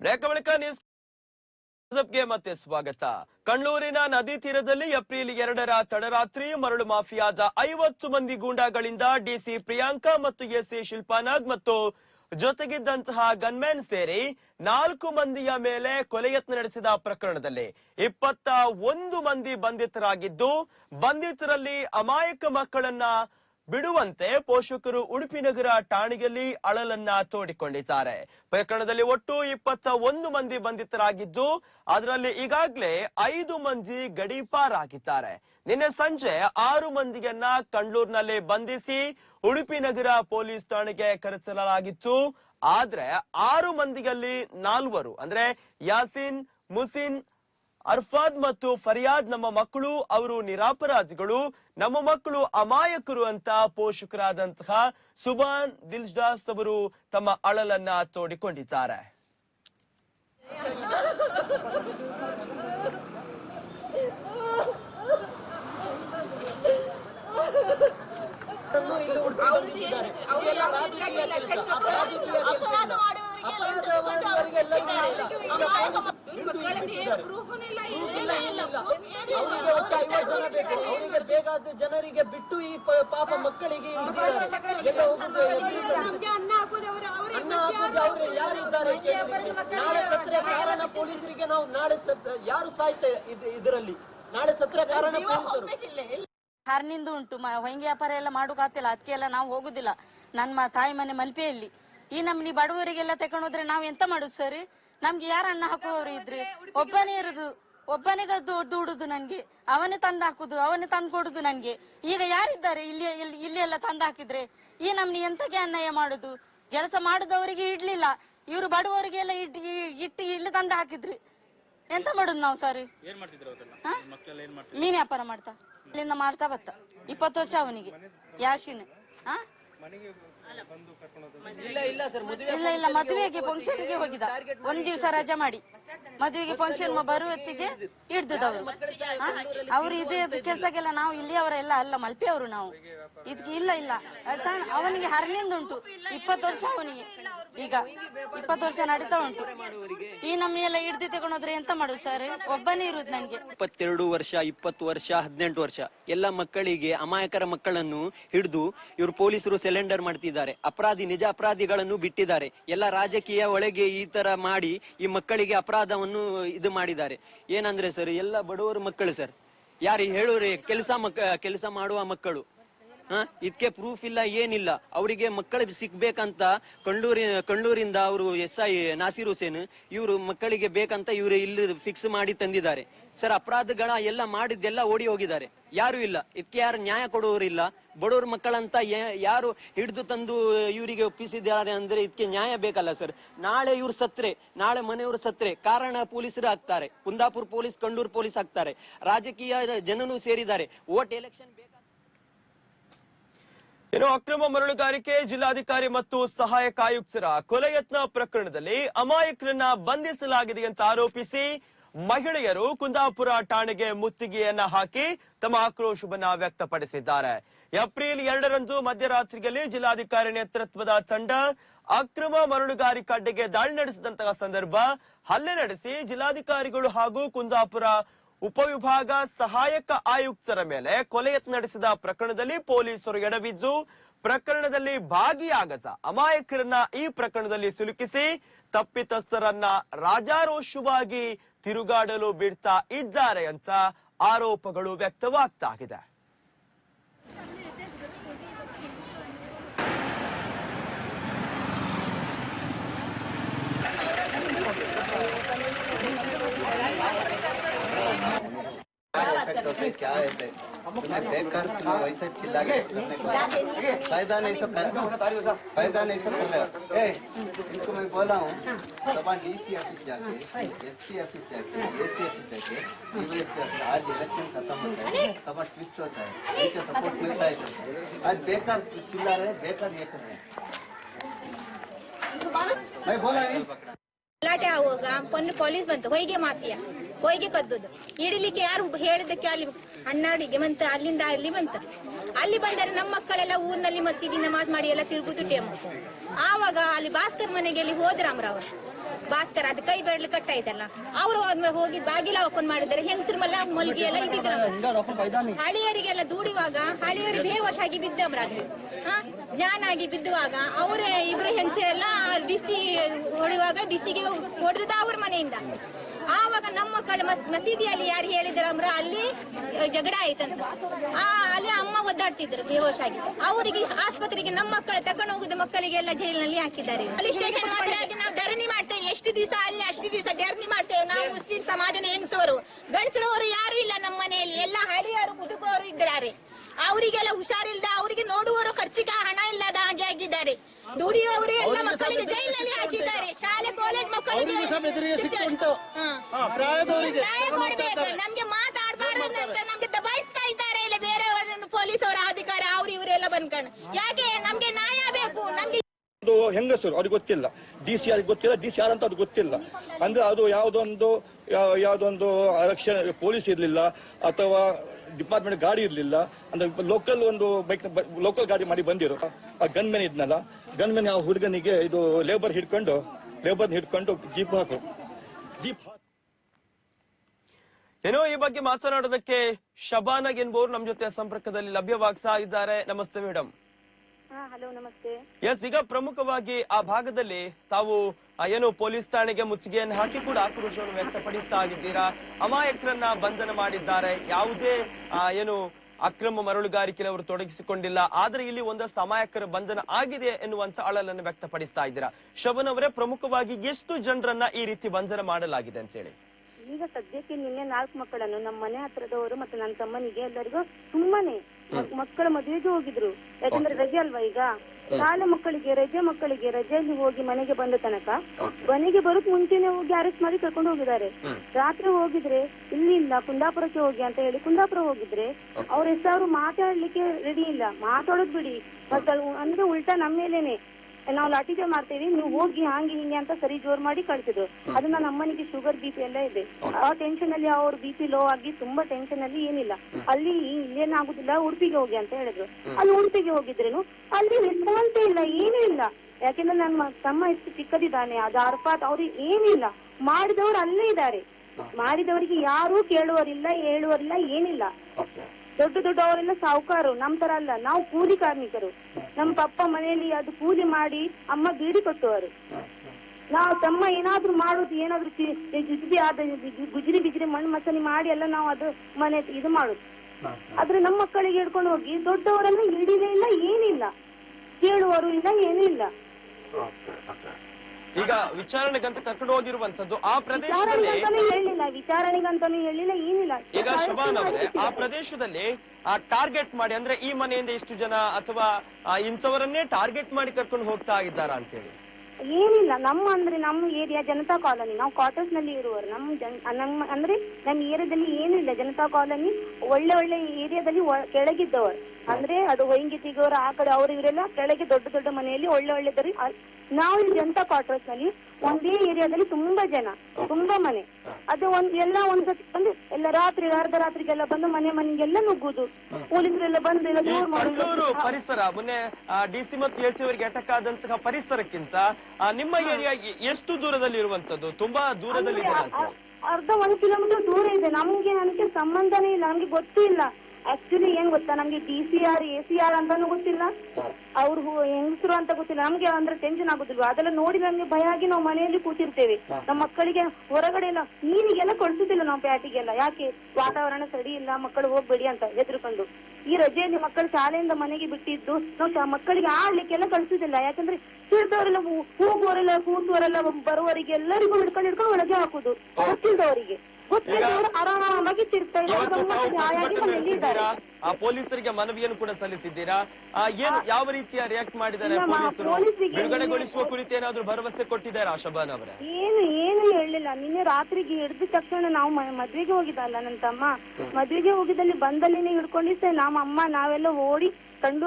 Break ಬಳಿಕ ನ್ಯೂಸ್ಗೆ ಮತ್ತೆ ಸ್ವಾಗತ. ಕಣ್ಣೂರಿನ ನದಿ ತೀರದಲ್ಲಿ ಏಪ್ರಿಲ್ ಎರಡರ ತಡರಾತ್ರಿ ಮರಳು ಮಾಫಿಯಾದ ಐವತ್ತು ಮಂದಿ ಗೂಂಡಾಗಳಿಂದ ಡಿಸಿ ಪ್ರಿಯಾಂಕಾ ಮತ್ತು ಎಸ್ಸಿ ಶಿಲ್ಪಾನಾಗ್ ಮತ್ತು ಜೊತೆಗಿದ್ದಂತಹ ಗನ್ಮ್ಯಾನ್ ಸೇರಿ ನಾಲ್ಕು ಮಂದಿಯ ಮೇಲೆ ಕೊಲೆಯತ್ನ ನಡೆಸಿದ ಪ್ರಕರಣದಲ್ಲಿ ಇಪ್ಪತ್ತ ಒಂದು ಮಂದಿ ಬಂಧಿತರಾಗಿದ್ದು, ಬಂಧಿತರಲ್ಲಿ ಅಮಾಯಕ ಮಕ್ಕಳನ್ನ ಬಿಡುವಂತೆ ಪೋಷಕರು ಉಡುಪಿ ನಗರ ಠಾಣೆಯಲ್ಲಿ ಅಳಲನ್ನ ತೋಡಿಕೊಂಡಿದ್ದಾರೆ. ಪ್ರಕರಣದಲ್ಲಿ ಒಟ್ಟು ಇಪ್ಪತ್ತ ಒಂದು ಮಂದಿ ಬಂಧಿತರಾಗಿದ್ದು, ಅದರಲ್ಲಿ ಈಗಾಗಲೇ ಐದು ಮಂದಿ ಗಡೀಪಾರಾಗಿದ್ದಾರೆ ನಿನ್ನೆ ಸಂಜೆ ಆರು ಮಂದಿಯನ್ನ ಕಂಡ್ಲೂರ್ನಲ್ಲಿ ಬಂಧಿಸಿ ಉಡುಪಿ ನಗರ ಪೊಲೀಸ್ ಠಾಣೆಗೆ ಕರೆಸಲಾಗಿತ್ತು ಆದ್ರೆ ಆರು ಮಂದಿಯಲ್ಲಿ ನಾಲ್ವರು, ಅಂದ್ರೆ ಯಾಸಿನ್, ಮುಸಿನ್ ಅರ್ಫಾದ್ ಮತ್ತು ಫರಿಯಾದ್ ನಮ್ಮ ಮಕ್ಕಳು, ಅವರು ನಿರಾಪರಾಧಿಗಳು, ನಮ್ಮ ಮಕ್ಕಳು ಅಮಾಯಕರು ಅಂತ ಪೋಷಕರಾದಂತಹ ಸುಬಾನ್ ದಿಲ್ಜಾಸ್ ಅವರು ತಮ್ಮ ಅಳಲನ್ನ ತೋಡಿಕೊಂಡಿದ್ದಾರೆ ಅವರೆಲ್ಲ ರಾಜಕೀಯ ಕೆಲಸ ರಾಜಕೀಯ ಕೆಲಸ ಇಲ್ಲ. ಅಪರಾಧ ಮಾಡುವವರಿಗೆಲ್ಲರಿಗೂ ಇಲ್ಲ. ಈಗ ಪೊಲೀಸ್ ಇಲ್ಲ ಏನಿಲ್ಲ ಅವರಿಗೆ ಒಟ್ಟು ಐವತ್ತು ಜನ ಬೇಕು ಅವರಿಗೆ ಬೇಕಾದ ಜನರಿಗೆ ಬಿಟ್ಟು ಈ ಪ- ಪಾಪ ಮಕ್ಕಳಿಗೆ ಯಾರಿದ್ದಾರೆ. ನಾಳೆ ಸತ್ರ ಕಾರಣ ಪೊಲೀಸರಿಗೆ. ನಾವು ನಾಳೆ ಸತ್- ಯಾರು ಸಾಯ್ತಾ ಇದರಲ್ಲಿ? ನಾಳೆ ಸತ್ರ ಕಾರಣ ಪೊಲೀಸರು. ಕಾರಣಿಂದ ಉಂಟು. ಹೊಂಗಿ ವ್ಯಾಪಾರ ಎಲ್ಲ ಮಾಡೋಕಾಗ್ತಿಲ್ಲ ಅದಕ್ಕೆ ಎಲ್ಲ ನಾವು ಹೋಗುದಿಲ್ಲ. ನನ್ನ ತಾಯಿ ಮನೆ ಮಲ್ಪೆಯಲ್ಲಿ. ಈ ನಮ್ನಿ ಬಡವರಿಗೆಲ್ಲ ತಕೊಂಡೋದ್ರೆ ನಾವ್ ಎಂತ ಮಾಡುದು ಸರ್? ನಮ್ಗೆ ಯಾರು ಅನ್ನ ಹಾಕುವವರು ಇದ್ರಿ? ಒಬ್ಬನೇ ಇರುದು. ಒಬ್ಬನಿಗೆ ದುಡುದು ನನ್ಗೆ ಅವನೇ ತಂದು ಹಾಕುದು ಅವನೇ ತಂದು ಕೊಡುದು ನನ್ಗೆ. ಈಗ ಯಾರಿದ್ದಾರೆ ಇಲ್ಲಿ ಇಲ್ಲಿ ಇಲ್ಲಿ ಎಲ್ಲ ತಂದು ಹಾಕಿದ್ರೆ? ಈ ನಮ್ನ ಎಂತಕ್ಕೆ ಅನ್ಯಾಯ ಮಾಡುದು? ಕೆಲಸ ಮಾಡುದವರಿಗೆ ಇಡ್ಲಿಲ್ಲ. ಇವರು ಬಡವರಿಗೆಲ್ಲ ಇಟ್ಟು ಇಟ್ಟು ಇಲ್ಲಿ ತಂದು ಹಾಕಿದ್ರಿ. ಎಂತ ಮಾಡುದು ನಾವು ಸಾರಿ? ಹಾ? ಮೀನ್ ವ್ಯಾಪಾರ ಮಾಡ್ತಾ. ಇಲ್ಲಿಂದ ಮಾಡ್ತಾ ಬತ್ತ ಇಪ್ಪತ್ತು ವರ್ಷ ಅವನಿಗೆ. ಯಾಶಿನ್. ಇಲ್ಲ ಇಲ್ಲ ಸರ್ ಮದುವೆ ಇಲ್ಲ ಇಲ್ಲ ಮದುವೆಗೆ ಫಂಕ್ಷನ್ಗೆ ಹೋಗಿದ ಒಂದ್ ದಿವಸ ರಜೆ ಮಾಡಿ. ಮದುವೆಗೆ ಫಂಕ್ಷನ್ ಬರುವತ್ತಿಗೆ ಹಿಡ್ದದವ್ರು ಅವ್ರು. ಇದೇ ಕೆಲ್ಸಕ್ಕೆಲ್ಲ ನಾವು ಇಲ್ಲಿಯವರೆಲ್ಲ ಅಲ್ಲ ಮಲ್ಪೆ ಅವರು ನಾವು. ಇದಕ್ಕೆ ಇಲ್ಲ ಇಲ್ಲ. ಸಣ್ಣ ಅವನಿಗೆ ಹರಣಿಂದ ಉಂಟು ಇಪ್ಪತ್ತು ವರ್ಷ ಅವನಿಗೆ. ಈಗ ಇಪ್ಪತ್ತು ವರ್ಷ ನಡೀತಾ ಉಂಟು. ಈ ನಮ್ಮನೆಲ್ಲ ಹಿಡ್ದು ತಗೊಂಡೋದ್ರೆ ಎಂತ ಮಾಡುದು ಸರ್ ಒಬ್ಬನೇ ಇರುದು ನನ್ಗೆ. ಇಪ್ಪತ್ತೆರಡು ವರ್ಷ, ಇಪ್ಪತ್ತು ವರ್ಷ, ಹದಿನೆಂಟು ವರ್ಷ. ಎಲ್ಲ ಮಕ್ಕಳಿಗೆ ಅಮಾಯಕರ ಮಕ್ಕಳನ್ನು ಹಿಡಿದು ಇವರು ಪೊಲೀಸರು ಸಿಲೆಂಡರ್ ಮಾಡ್ತಿದ್ದಾರೆ. ಅಪರಾಧಿ, ನಿಜ ಅಪರಾಧಿಗಳನ್ನು ಬಿಟ್ಟಿದ್ದಾರೆ. ಎಲ್ಲ ರಾಜಕೀಯ ಒಳಗೆ ಈ ತರ ಮಾಡಿ ಈ ಮಕ್ಕಳಿಗೆ ಅಪರಾಧವನ್ನು ಇದು ಮಾಡಿದ್ದಾರೆ. ಏನಂದ್ರೆ ಸರ್ ಎಲ್ಲ ಬಡವರು ಮಕ್ಕಳು ಸರ್ ಯಾರು ಹೇಳೋರಿ, ಕೆಲಸ ಮಕ್ಕ ಕೆಲಸ ಮಾಡುವ ಮಕ್ಕಳು. ಇದಕ್ಕೆ ಪ್ರೂಫ್ ಇಲ್ಲ, ಏನಿಲ್ಲ. ಅವರಿಗೆ ಮಕ್ಕಳು ಸಿಗ್ಬೇಕಂತ ಕಂಡೂರಿ, ಕಂಡೂರಿಂದ ಅವರು ಎಸ್ ಐ ನಾಸಿರ್ ಹುಸೇನ್, ಇವರು ಮಕ್ಕಳಿಗೆ ಬೇಕಂತ ಇವರು ಇಲ್ಲಿ ಫಿಕ್ಸ್ ಮಾಡಿ ತಂದಿದ್ದಾರೆ. ಸರ್, ಅಪರಾಧಗಳ ಎಲ್ಲ ಮಾಡಿದ್ದೆಲ್ಲ ಓಡಿ ಹೋಗಿದ್ದಾರೆ. ಯಾರು ಇಲ್ಲ. ಇದಕ್ಕೆ ಯಾರು ನ್ಯಾಯ ಕೊಡುವವರಿಲ್ಲ ಬಡವ್ರ ಮಕ್ಕಳಂತ ಯಾರು ಹಿಡಿದು ತಂದು ಇವರಿಗೆ ಒಪ್ಪಿಸಿದ್ದಾರೆ ಅಂದ್ರೆ ಇದಕ್ಕೆ ನ್ಯಾಯ ಬೇಕಲ್ಲ ಸರ್. ನಾಳೆ ಇವ್ರು ಸತ್ರೆ, ನಾಳೆ ಮನೆಯವರು ಸತ್ರೆ. ಕಾರಣ ಪೊಲೀಸರು ಆಗ್ತಾರೆ ಕುಂದಾಪುರ್ ಪೊಲೀಸ್, ಕಂಡೂರ್ ಪೊಲೀಸ್ ಆಗ್ತಾರೆ ರಾಜಕೀಯ ಜನನು ಸೇರಿದ್ದಾರೆ. ಓಟ್ ಎಲೆಕ್ಷನ್ ಇನ್ನು ಅಕ್ರಮ ಮರಳುಗಾರಿಕೆ, ಜಿಲ್ಲಾಧಿಕಾರಿ ಮತ್ತು ಸಹಾಯಕ ಆಯುಕ್ತರ ಕೊಲೆ ಯತ್ನ ಪ್ರಕರಣದಲ್ಲಿ ಅಮಾಯಕರನ್ನ ಬಂಧಿಸಲಾಗಿದೆ ಅಂತ ಆರೋಪಿಸಿ ಮಹಿಳೆಯರು ಕುಂದಾಪುರ ಠಾಣೆಗೆ ಮುತ್ತಿಗೆಯನ್ನ ಹಾಕಿ ತಮ್ಮ ಆಕ್ರೋಶವನ್ನ ವ್ಯಕ್ತಪಡಿಸಿದ್ದಾರೆ. ಏಪ್ರಿಲ್ ಎರಡರಂದು ಮಧ್ಯರಾತ್ರಿಯಲ್ಲಿ ಜಿಲ್ಲಾಧಿಕಾರಿ ನೇತೃತ್ವದ ತಂಡ ಅಕ್ರಮ ಮರಳುಗಾರಿಕೆ ಅಡ್ಡೆಗೆ ದಾಳಿ ನಡೆಸಿದಂತಹ ಸಂದರ್ಭ ಹಲ್ಲೆ ನಡೆಸಿ ಜಿಲ್ಲಾಧಿಕಾರಿಗಳು ಹಾಗೂ ಕುಂದಾಪುರ ಉಪವಿಭಾಗ ಸಹಾಯಕ ಆಯುಕ್ತರ ಮೇಲೆ ಕೊಲೆ ಯತ್ನ ನಡೆಸಿದ ಪ್ರಕರಣದಲ್ಲಿ ಪೊಲೀಸರು ಎಡವಿದ್ದು, ಪ್ರಕರಣದಲ್ಲಿ ಭಾಗಿಯಾಗದ ಅಮಾಯಕರನ್ನ ಈ ಪ್ರಕರಣದಲ್ಲಿ ಸಿಲುಕಿಸಿ ತಪ್ಪಿತಸ್ಥರನ್ನ ರಾಜಾರೋಷವಾಗಿ ತಿರುಗಾಡಲು ಬಿಡ್ತಾ ಇದ್ದಾರೆ ಅಂತ ಆರೋಪಗಳು ವ್ಯಕ್ತವಾಗ್ತಾ ಇದೆ तो फिर क्या है तुम्हें देख कर वैसे अच्छी लगे फ़ायदा नहीं सब कर फ़ायदा नहीं सब कर रहे इनको मैं बोला हूँ सब डीसी ऑफ़िस जाके एसपी ऑफ़िस जाके एसी ऑफ़िस जाके आज इलेक्शन खत्म होता है। सब ट्विस्ट होता है। इनका सपोर्ट मिलता है आज बेकार चिल्ला रहे बेकार ये कर रहे मैं बोला नहीं लाटे आवो पण पोलीस बनतो होय माफिया। ಹೊಯ್ಗೆ ಕದ್ದುದು. ಇಡಿಲಿಕ್ಕೆ ಯಾರು ಹೇಳಿದಕ್ಕೆ ಅಲ್ಲಿ ಅಣ್ಣಾಡಿಗೆ ಬಂತ ಅಲ್ಲಿಂದ ಅಲ್ಲಿ ಬಂತ. ಅಲ್ಲಿ ಬಂದರೆ ನಮ್ಮ ಮಕ್ಕಳೆಲ್ಲ ಊರಿನಲ್ಲಿ ಮಸೀದಿ ನಮಾಜ್ ಮಾಡಿ ಎಲ್ಲ ತಿರುಗುದು ಟೇಮ್. ಆವಾಗ ಅಲ್ಲಿ ಭಾಸ್ಕರ್ ಮನೆಗೆ ಅಲ್ಲಿ ಹೋದ್ರಾಮ್ರ ಅವರು ಭಾಸ್ಕರ್ ಅದು ಕೈ ಬೆರಳು ಕಟ್ಟಾಯ್ತಲ್ಲ. ಅವರು ಹೋಗಿ ಬಾಗಿಲ ಓಪನ್ ಮಾಡಿದ್ರೆ ಹೆಂಗಸರ್ ಮಲ್ಲ ಮಲ್ಗಿ ಎಲ್ಲ ಇದ್ದಿದ್ರು ಹಳಿಯರಿಗೆಲ್ಲ ದೂಡಿವಾಗ ಹಳಿಯರು ಬೇವಶ್ ಆಗಿ ಬಿದ್ದ ಅದು. ಹಾ ಜ್ಞಾನ ಆಗಿ ಬಿದ್ದುವಾಗ ಅವರೇ ಇಬ್ರು ಹೆಂಗಸರೆಲ್ಲ ಬಿಸಿ ಹೊಡೆಯುವಾಗ ಬಿಸಿಗೆ ಹೊಡೆದ ಅವ್ರ ಮನೆಯಿಂದ. ಆವಾಗ ನಮ್ಮ ಕಡೆ ಮಸ್ ಮಸೀದಿಯಲ್ಲಿ ಯಾರು ಹೇಳಿದ್ರ ಅಂದ್ರ ಅಲ್ಲಿ ಜಗಳ ಆಯ್ತಂತ. ಆ ಅಲ್ಲಿ ಅಮ್ಮ ಒದ್ದಾಡ್ತಿದ್ರು ಬೇಹೋಶ್ ಆಗಿ. ಅವರಿಗೆ ಆಸ್ಪತ್ರೆಗೆ ನಮ್ಮ ಮಕ್ಕಳು ತಕೊಂಡು ಮಕ್ಕಳಿಗೆ ಮಕ್ಕಳಿಗೆಲ್ಲ ಜೈಲಿನಲ್ಲಿ ಹಾಕಿದ್ದಾರೆ. ಪೊಲೀಸ್ ಸ್ಟೇಷನ್ ಮಾತ್ರ ನಾವು ಧರಣಿ ಮಾಡ್ತೇವೆ. ಎಷ್ಟು ದಿವಸ ಅಲ್ಲಿ ಅಷ್ಟು ದಿವಸ ಧರಣಿ ಮಾಡ್ತೇವೆ. ನಾವು ಮುಸ್ಲಿಂ ಸಮಾಜನ ಹೆಂಗಸವರು ಗಂಡಸರವರು ಯಾರು ಇಲ್ಲ ನಮ್ಮ ಮನೆಯಲ್ಲಿ. ಎಲ್ಲ ಹಳಿಯರು ಮುದುಕವರು ಇದ್ದಾರೆ. ಅವರಿಗೆಲ್ಲ ಹುಷಾರಿಲ್ದ ಅವರಿಗೆ ನೋಡುವವರು ಖರ್ಚಿಗೆ ಹಣ ಇಲ್ಲದ ಹಾಗೆ ಆಗಿದ್ದಾರೆ. ದುಡಿಯುವವರು ಎಲ್ಲ ಮಕ್ಕಳಿಗೆ ಜೈಲಿನಲ್ಲಿ ಹಾಕಿದ್ದಾರೆ. ಶಾಲೆ ಕಾಲೇಜ್ ಮಕ್ಕಳಿಗೆ ಹಾ. ನ್ಯಾಯ ಕೊಡ್ಬೇಕು. ನಮ್ಗೆ ಮಾತಾಡಬಾರದು ಅಂತ ನಮ್ಗೆ ದಬಾಯಿಸ್ತಾ ಇದ್ದಾರೆ. ಇಲ್ಲ ಬೇರೆಯವರನ್ನು ಪೊಲೀಸ್ ಅವರ ಅಧಿಕಾರ ಅವ್ರು ಇವರೆಲ್ಲ ಬಂದ್ಕೊಂಡು ಯಾಕೆ? ನಮ್ಗೆ ನ್ಯಾಯ ಬೇಕು. ನಮ್ಗೆ ಒಂದು ಹೆಂಗಸರು ಅವ್ರಿಗೆ ಗೊತ್ತಿಲ್ಲ. ಡಿ ಸಿ ಅವ್ರಿಗೆ ಗೊತ್ತಿಲ್ಲ. ಡಿ ಸಿ ಅಂತ ಅವ್ರಿಗೆ ಗೊತ್ತಿಲ್ಲ. ಅಂದ್ರೆ ಅದು ಯಾವುದೊಂದು ಯಾವ್ದೊಂದು ಯಾವುದೊಂದು ರಕ್ಷಣೆ ಪೊಲೀಸ್ ಇರಲಿಲ್ಲ ಅಥವಾ ಡಿಪಾರ್ಟ್ಮೆಂಟ್ ಗಾಡಿ ಇರಲಿಲ್ಲ. ಅಂದ್ರೆ ಲೋಕಲ್ ಒಂದು ಬೈಕ್ ಲೋಕಲ್ ಗಾಡಿ ಮಾಡಿ ಬಂದಿರು. ಆ ಗನ್ ಮ್ಯಾನ್ ಇದ್ನಲ್ಲ. ಗನ್ ಮ್ಯಾನ್ ಆ ಹುಡುಗನಿಗೆ ಇದು ಲೇಬರ್ ಹಿಡ್ಕೊಂಡು ಲೇಬರ್ ಹಿಡ್ಕೊಂಡು ಜೀಪ್ ಹಾಕು. ಜೀಪ್ ಏನೋ ಈ ಬಗ್ಗೆ ಮಾತನಾಡೋದಕ್ಕೆ ಶಬಾನಗ್ ಎನ್ಬೋರು ನಮ್ ಜೊತೆ ಸಂಪರ್ಕದಲ್ಲಿ ಲಭ್ಯವಾಗ್ತಾ ಇದ್ದಾರೆ. ನಮಸ್ತೆ ಮೇಡಮ್ ಹಲೋ, ನಮಸ್ತೆ. ಎಸ್, ಈಗ ಪ್ರಮುಖವಾಗಿ ಆ ಭಾಗದಲ್ಲಿ ತಾವು ಏನು ಪೊಲೀಸ್ ಠಾಣೆಗೆ ಮುಚ್ಚಿಗೆಯನ್ನು ಹಾಕಿ ಕೂಡ ಆಕ್ರೋಶವನ್ನು ವ್ಯಕ್ತಪಡಿಸ್ತಾ ಇದ್ದೀರಾ ಅಮಾಯಕರನ್ನ ಬಂಧನ ಮಾಡಿದ್ದಾರೆ. ಯಾವುದೇ ಏನು ಅಕ್ರಮ ಮರಳುಗಾರಿಕೆ ಅವರು ತೊಡಗಿಸಿಕೊಂಡಿಲ್ಲ. ಆದ್ರೆ ಇಲ್ಲಿ ಒಂದಷ್ಟು ಅಮಾಯಕರ ಬಂಧನ ಆಗಿದೆ ಎನ್ನುವಂತ ಅಳಲನ್ನು ವ್ಯಕ್ತಪಡಿಸ್ತಾ ಇದ್ದೀರಾ? ಶಬನ್ ಅವರೇ, ಪ್ರಮುಖವಾಗಿ ಎಷ್ಟು ಜನರನ್ನ ಈ ರೀತಿ ಬಂಧನ ಮಾಡಲಾಗಿದೆ ಅಂತ ಹೇಳಿ. ಈಗ ಸದ್ಯಕ್ಕೆ ನಿನ್ನೆ ನಾಲ್ಕು ಮಕ್ಕಳನ್ನು ನಮ್ಮ ಮನೆ ಹತ್ರದವರು ಮತ್ತೆ ನನ್ನ ತಮ್ಮನಿಗೆ ಎಲ್ಲರಿಗೂ ತುಂಬಾನೇ ಮಕ್ಕಳ ಮದುವೆಗೆ ಹೋಗಿದ್ರು. ಯಾಕಂದ್ರೆ ರಜೆ ಅಲ್ವಾ ಈಗ? ಶಾಲೆ ಮಕ್ಕಳಿಗೆ ರಜೆ ಮಕ್ಕಳಿಗೆ ರಜೆಯಲ್ಲಿ ಹೋಗಿ ಮನೆಗೆ ಬಂದ ತನಕ ಮನೆಗೆ ಬರೋಕ್ ಮುಂಚೆನೆ ಹೋಗಿ ಅರೆಸ್ಟ್ ಮಾಡಿ ಕರ್ಕೊಂಡು ಹೋಗಿದ್ದಾರೆ. ರಾತ್ರಿ ಹೋಗಿದ್ರೆ ಇಲ್ಲಿ ಇಲ್ಲ ಕುಂದಾಪುರಕ್ಕೆ ಹೋಗಿ ಅಂತ ಹೇಳಿ ಕುಂದಾಪುರ ಹೋಗಿದ್ರೆ ಅವ್ರ ಹೆಸರು ಮಾತಾಡ್ಲಿಕ್ಕೆ ರೆಡಿ ಇಲ್ಲ. ಮಾತಾಡೋದ್ ಬಿಡಿ. ಮತ್ತೆ ಅಂದ್ರೆ ಉಲ್ಟಾ ನಮ್ಮ ಮೇಲೇನೆ. ನಾವು ಲಾಠಿ ಮಾಡ್ತೇವಿ ಮಾಡ್ತೇವೆ ನೀವು ಹೋಗಿ ಹಂಗೆ ಹಿಂಗೆ ಅಂತ ಸರಿ ಜೋರ್ ಮಾಡಿ ಕಳ್ಸಿದ್ರು. ಅದು ನನ್ನ ಅಮ್ಮನಿಗೆ ಶುಗರ್ ಬಿ ಪಿ ಎಲ್ಲ ಇದೆ. ಆ ಟೆನ್ಷನ್ ಅಲ್ಲಿ ಅವ್ರ ಬಿ ಪಿ ಲೋ ಆಗಿ ತುಂಬಾ ಟೆನ್ಷನ್ ಅಲ್ಲಿ ಏನಿಲ್ಲ. ಅಲ್ಲಿ ಇಲ್ಲೇನಾಗುದಿಲ್ಲ ಉಡುಪಿಗೆ ಹೋಗಿ ಅಂತ ಹೇಳಿದ್ರು. ಅಲ್ಲಿ ಉಡುಪಿಗೆ ಹೋಗಿದ್ರೇನು? ಅಲ್ಲಿ ರೆಸ್ಪಾನ್ಸ್ ಇಲ್ಲ ಏನೂ ಇಲ್ಲ. ಯಾಕೆಂದ್ರೆ ನನ್ನ ತಮ್ಮ ಎಷ್ಟು ಚಿಕ್ಕದಿದ್ದಾನೆ ಅದು ಅರ್ಪಾತ್ ಅವ್ರಿಗೆ ಏನಿಲ್ಲ ಮಾಡಿದವ್ರು ಅಲ್ಲೇ ಇದ್ದಾರೆ. ಮಾಡಿದವರಿಗೆ ಯಾರು ಕೇಳುವರಿಲ್ಲ ಹೇಳುವರಿಲ್ಲ ಏನಿಲ್ಲ. ದೊಡ್ಡ ದೊಡ್ಡವರೆಲ್ಲ ಸಾಹುಕಾರು, ನಮ್ ತರ ಅಲ್ಲ. ನಾವು ಕೂಲಿ ಕಾರ್ಮಿಕರು. ನಮ್ಮ ಪಪ್ಪ ಮನೆಯಲ್ಲಿ ಅದು ಕೂಲಿ ಮಾಡಿ ಅಮ್ಮ ಬೀಡಿ ಕೊಟ್ಟವರು ನಾವು ತಮ್ಮ ಏನಾದ್ರೂ ಮಾಡೋದು, ಏನಾದ್ರು ಗುಜರಿ ಆದ ಗುಜರಿ ಬಿಜ್ರಿ ಮಣ್ಣು ಮಸಾಲೆ ಮಾಡಿ ಎಲ್ಲ ನಾವು ಅದು ಮನೆ ಇದು ಮಾಡುದು. ಆದ್ರೆ ನಮ್ಮ ಮಕ್ಕಳಿಗೆ ಹಿಡ್ಕೊಂಡು ಹೋಗಿ ದೊಡ್ಡವರನ್ನ ಹಿಡಿಲೇ ಇಲ್ಲ, ಏನಿಲ್ಲ. ಕೇಳುವರು ಇಲ್ಲ, ಏನೂ ಇಲ್ಲ. ಈಗ ವಿಚಾರಣೆಗಂತ ಕರ್ಕೊಂಡು ಹೋಗಿರುವಂತದ್ದು ಆ ಪ್ರದೇಶದಲ್ಲಿ ಹೇಳಿಲ್ಲ ವಿಚಾರಣೆಗಂತಾನು ಹೇಳಿಲ್ಲ ಏನಿಲ್ಲ. ಈಗ ಶುಭಾನ್ ಅವರೇ ಆ ಪ್ರದೇಶದಲ್ಲಿ ಆ ಟಾರ್ಗೆಟ್ ಮಾಡಿ ಅಂದ್ರೆ ಈ ಮನೆಯಿಂದ ಇಷ್ಟು ಜನ ಅಥವಾ ಇಂಥವರನ್ನೇ ಟಾರ್ಗೆಟ್ ಮಾಡಿ ಕರ್ಕೊಂಡು ಹೋಗ್ತಾ ಇದ್ದಾರಾ ಅಂತ ಹೇಳಿ ಏನಿಲ್ಲ, ನಮ್ಮ ಅಂದ್ರೆ ನಮ್ಮ ಏರಿಯಾ ಜನತಾ ಕಾಲೋನಿ, ನಾವು ಕ್ವಾರ್ಟರ್ಸ್ನಲ್ಲಿ ಇರುವವರು. ನಮ್ಮ ಜನ್, ನಮ್ಮ ಅಂದ್ರೆ ನಮ್ಮ ಏರಿಯಾದಲ್ಲಿ ಏನಿಲ್ಲ ಜನತಾ ಕಾಲೋನಿ ಒಳ್ಳೆ ಒಳ್ಳೆ ಏರಿಯಾದಲ್ಲಿ ಕೆಳಗಿದ್ದವರು. ಅಂದ್ರೆ ಅದು ಹೊಯ್ಂಗಿತಿಗವರು ಆ ಕಡೆ ಅವ್ರು ಇವರೆಲ್ಲ ಕೆಳಗೆ ದೊಡ್ಡ ದೊಡ್ಡ ಮನೆಯಲ್ಲಿ ಒಳ್ಳೆ ಒಳ್ಳೆದರಿ ನಾವು ಜನತಾ ಕ್ವಾರ್ಟರ್ಸ್ನಲ್ಲಿ ಒಂದೇ ಏರಿಯಾದಲ್ಲಿ ತುಂಬಾ ಜನ ತುಂಬಾ ಮನೆ. ಅದು ಒಂದ್ ಎಲ್ಲ ಒಂದ್ಸತಿ ಬಂದು ಎಲ್ಲ ರಾತ್ರಿ ಅರ್ಧ ರಾತ್ರಿಗೆಲ್ಲ ಬಂದು ಮನೆ ಮನೆಗೆಲ್ಲ ನುಗ್ಗುದು. ಪೊಲೀಸರೆಲ್ಲ ಬಂದು ಎಲ್ಲ ದೂರ ಪರಿಸರ ಮೊನ್ನೆ ಡಿ ಸಿ ಮತ್ತು ಎ ಸಿ ಅವರಿಗೆ ಅಟಕ್ ಆದಂತಹ ಪರಿಸರಕ್ಕಿಂತ ನಿಮ್ಮ ಏರಿಯಾ ಎಷ್ಟು ದೂರದಲ್ಲಿ ಇರುವಂತದ್ದು ತುಂಬಾ ದೂರದಲ್ಲಿ ಅರ್ಧ ಒಂದ್ ಕಿಲೋಮೀಟರ್ ದೂರ ಇದೆ. ನಮ್ಗೆ ನನಗೆ ಸಂಬಂಧನೇ ಇಲ್ಲ ನಮ್ಗೆ ಗೊತ್ತೂ ಇಲ್ಲ. ಆಕ್ಚುಲಿ ಏನ್ ಗೊತ್ತಾ? ನಮ್ಗೆ D C R A C R ಅಂತಾನು ಗೊತ್ತಿಲ್ಲ. ಅವ್ರು ಹೆಂಗಸರು ಅಂತ ಗೊತ್ತಿಲ್ಲ. ನಮ್ಗೆ ಅಂದ್ರೆ ಟೆನ್ಷನ್ ಆಗುದಿಲ್ವಾ? ಅದೆಲ್ಲ ನೋಡಿ ನಮ್ಗೆ ಭಯ ಆಗಿ ನಾವು ಮನೆಯಲ್ಲಿ ಕೂತಿರ್ತೇವೆ. ನಮ್ಮ ಮಕ್ಕಳಿಗೆ ಹೊರಗಡೆ ಎಲ್ಲ ನೀರಿಗೆಲ್ಲ ಕಳ್ಸುದಿಲ್ಲ ನಾವು ಪ್ಯಾಟಿಗೆಲ್ಲ. ಯಾಕೆ? ವಾತಾವರಣ ಸರಿ ಇಲ್ಲ ಮಕ್ಕಳು ಹೋಗ್ಬೇಡಿ ಅಂತ ಹೆದರ್ಕೊಂಡು. ಈ ರಜೆಯಲ್ಲಿ ಮಕ್ಕಳು ಶಾಲೆಯಿಂದ ಮನೆಗೆ ಬಿಟ್ಟಿದ್ದು ನಾವು ಮಕ್ಕಳಿಗೆ ಆಡ್ಲಿಕ್ಕೆಲ್ಲ ಕಳ್ಸುದಿಲ್ಲ. ಯಾಕಂದ್ರೆ ತಿಳಿದವರೆಲ್ಲ ಹೋಗುವವರೆಲ್ಲ ಕೂತವರೆಲ್ಲ ಬರುವವರಿಗೆ ಎಲ್ಲರಿಗೂ ಹಿಡ್ಕೊಂಡು ಹಿಡ್ಕೊಂಡು ಒಳಗೆ ಹಾಕುದು. ಗೊತ್ತಿಲ್ಲದವರಿಗೆ ಗೊತ್ತಿದ್ದವರು ಆರಾಮಾಗಿ ತಿರ್ತಾ ಇವತ್ತು ಆ ಪೊಲೀಸರಿಗೆ ಮನವಿಯನ್ನು ಕೂಡ ಸಲ್ಲಿಸಿದ್ದೀರಾ? ಏನು ಯಾವ ರೀತಿಯ ರಿಯಾಕ್ಟ್ ಮಾಡಿದ್ದಾರೆ ಪೊಲೀಸರು? ಬಿಡುಗಡೆಗೊಳಿಸುವ ಕುರಿತು ಏನಾದ್ರು ಭರವಸೆ ಕೊಟ್ಟಿದ್ದಾರೆ ಶಬಾನ್ ಅವರ? ಏನು ಏನು ಹೇಳಿಲ್ಲ ನಿನ್ನೆ ರಾತ್ರಿಗೆ ಹಿಡಿದ ತಕ್ಷಣ ನಾವು ಮದ್ವೆಗೆ ಹೋಗಿದ್ದಲ್ಲ ನನ್ನ ತಮ್ಮ ಮದ್ವೆಗೆ ಹೋಗಿದ್ದಲ್ಲಿ ಬಂದಲ್ಲಿನೇ ಹಿಡ್ಕೊಂಡಿದ್ದೆ ನಮ್ಮ ಅಮ್ಮ ನಾವೆಲ್ಲ ಓಡಿ ಕಂಡು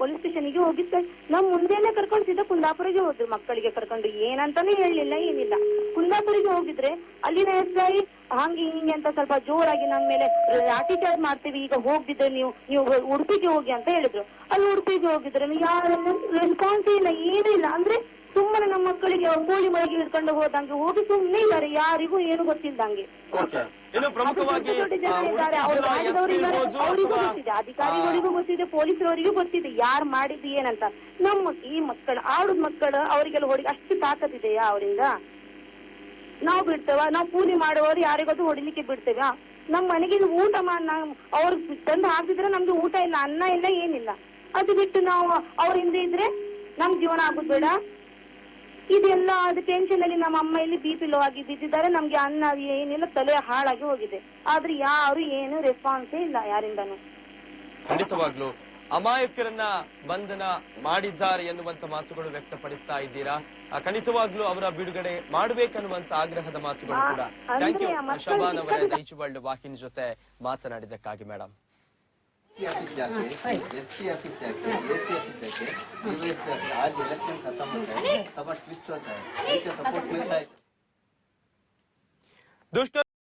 ಪೊಲೀಸ್ ಸ್ಟೇಷನ್ಗೆ ಹೋಗಿದ್ದೆ. ನಮ್ ಮುಂದೆನೆ ಕರ್ಕೊಂಡು ಸೀದಾ ಕುಂದಾಪುರಿಗೆ ಹೋದ್ರು ಮಕ್ಕಳಿಗೆ ಕರ್ಕೊಂಡು. ಏನಂತಾನೆ ಹೇಳಲಿಲ್ಲ ಏನಿಲ್ಲ. ಕುಂದಾಪುರಿಗೆ ಹೋಗಿದ್ರೆ ಅಲ್ಲಿನ ಎಸ್ ಐ ಹಂಗೆ ಹಿಂಗೆ ಅಂತ ಸ್ವಲ್ಪ ಜೋರಾಗಿ ನಮ್ಮ ಮೇಲೆ ಲಾಠಿ ಚಾರ್ಜ್ ಮಾಡ್ತೀವಿ ಈಗ ನೀವು ನೀವು ಉಡುಪಿಗೆ ಹೋಗಿ ಅಂತ ಹೇಳಿದ್ರು. ಅಲ್ಲಿ ಉಡುಪಿಗೆ ಹೋಗಿದ್ರೆ. ಯಾರು ರೆಸ್ಪಾನ್ಸ್ ಇಲ್ಲ ಏನೂ ಇಲ್ಲ. ಅಂದ್ರೆ ಸುಮ್ಮನೆ ನಮ್ಮ ಮಕ್ಕಳಿಗೆ ಕೋಳಿ ಮೈಗೆ ಹಿಡ್ಕೊಂಡು ಹೋದಂಗೆ ಹೋಗಿ ಸುಮ್ಮನೆ ಇದ್ದಾರೆ. ಯಾರಿಗೂ ಏನು ಗೊತ್ತಿಲ್ಲದಂಗೆ ಅವರಿಗೂ ಗೊತ್ತಿದೆ. ಅಧಿಕಾರಿಗಳಿಗೂ ಗೊತ್ತಿದೆ. ಪೊಲೀಸರವರಿಗೂ ಗೊತ್ತಿದೆ. ಯಾರು ಮಾಡಿದ್ದು ಏನಂತ. ನಮ್ಮ ಈ ಮಕ್ಕಳು ಆಡುದ್ ಮಕ್ಕಳು ಅವರಿಗೆಲ್ಲ ಹೊಡಿ ಅಷ್ಟು ತಾಕತ್ತಿದೆಯಾ ಅವರಿಂದ? ನಾವು ಬಿಡ್ತೇವ? ನಾವು ಕೂಲಿ ಮಾಡುವವರು ಯಾರಿಗಾದ್ರೂ ಹೊಡಿಲಿಕ್ಕೆ ಬಿಡ್ತೇವ? ನಮ್ಮ ಮನೆಗೆ ಊಟ ಅವ್ರು ತಂದು ಹಾಕಿದ್ರೆ ನಮ್ಗೆ ಊಟ ಇಲ್ಲ, ಅನ್ನ ಇಲ್ಲ, ಏನಿಲ್ಲ. ಅದು ಬಿಟ್ಟು ನಾವು ಅವ್ರ ಹಿಂದೆ ಇದ್ರೆ ನಮ್ ಜೀವನ ಆಗುದ್ ಬೇಡ ಇದೆಲ್ಲ ಅದು ಟೆನ್ಷನ್ ಅಲ್ಲಿ ನಮ್ಮ ಅಮ್ಮ ಇಲ್ಲಿ ಬಿ ಪಿ ಲೋ ಆಗಿ ಬಿದ್ದಿದ್ದಾರೆ. ನಮ್ಗೆ ಅನ್ನ ಏನಿಲ್ಲ, ತಲೆ ಹಾಳಾಗಿ ಹೋಗಿದೆ. ಆದ್ರೆ ಯಾರು ಏನು ರೆಸ್ಪಾನ್ಸೇ ಇಲ್ಲ ಯಾರಿಂದನೂ. ಖಂಡಿತವಾಗ್ಲು ಅಮಾಯಕರನ್ನ ಬಂಧನ ಮಾಡಿದ್ದಾರೆ ಎನ್ನುವಂತ ಮಾತುಗಳು ವ್ಯಕ್ತಪಡಿಸ್ತಾ ಇದ್ದೀರಾ ಆ, ಖಂಡಿತವಾಗ್ಲೂ ಅವರ ಬಿಡುಗಡೆ ಮಾಡ್ಬೇಕನ್ನುವಂತ ಆಗ್ರಹದ ಮಾತುಗಳು ಕೂಡ ಆ, ಥ್ಯಾಂಕ್ ಯು ಅಂದ್ರೆ ಮಕ್ಕಳು ಶಬಾನ್ ಅವರೇ ಚಿಕ್ಕದು- ದೈಚ್ ವರ್ಲ್ಡ್ ವಾಹಿನಿ ಜೊತೆ ಮಾತನಾಡಿದ್ದಕ್ಕಾಗಿ ಮೇಡಮ್ ऑफिस जाके एस पी ऑफिस जाके ए सी ऑफिस जाके डीवाईएसपी ऑफिस आज इलेक्शन खत्म होता है सब ट्विस्ट होता है उनके सपोर्ट मिलता है ದುಷ್ಟ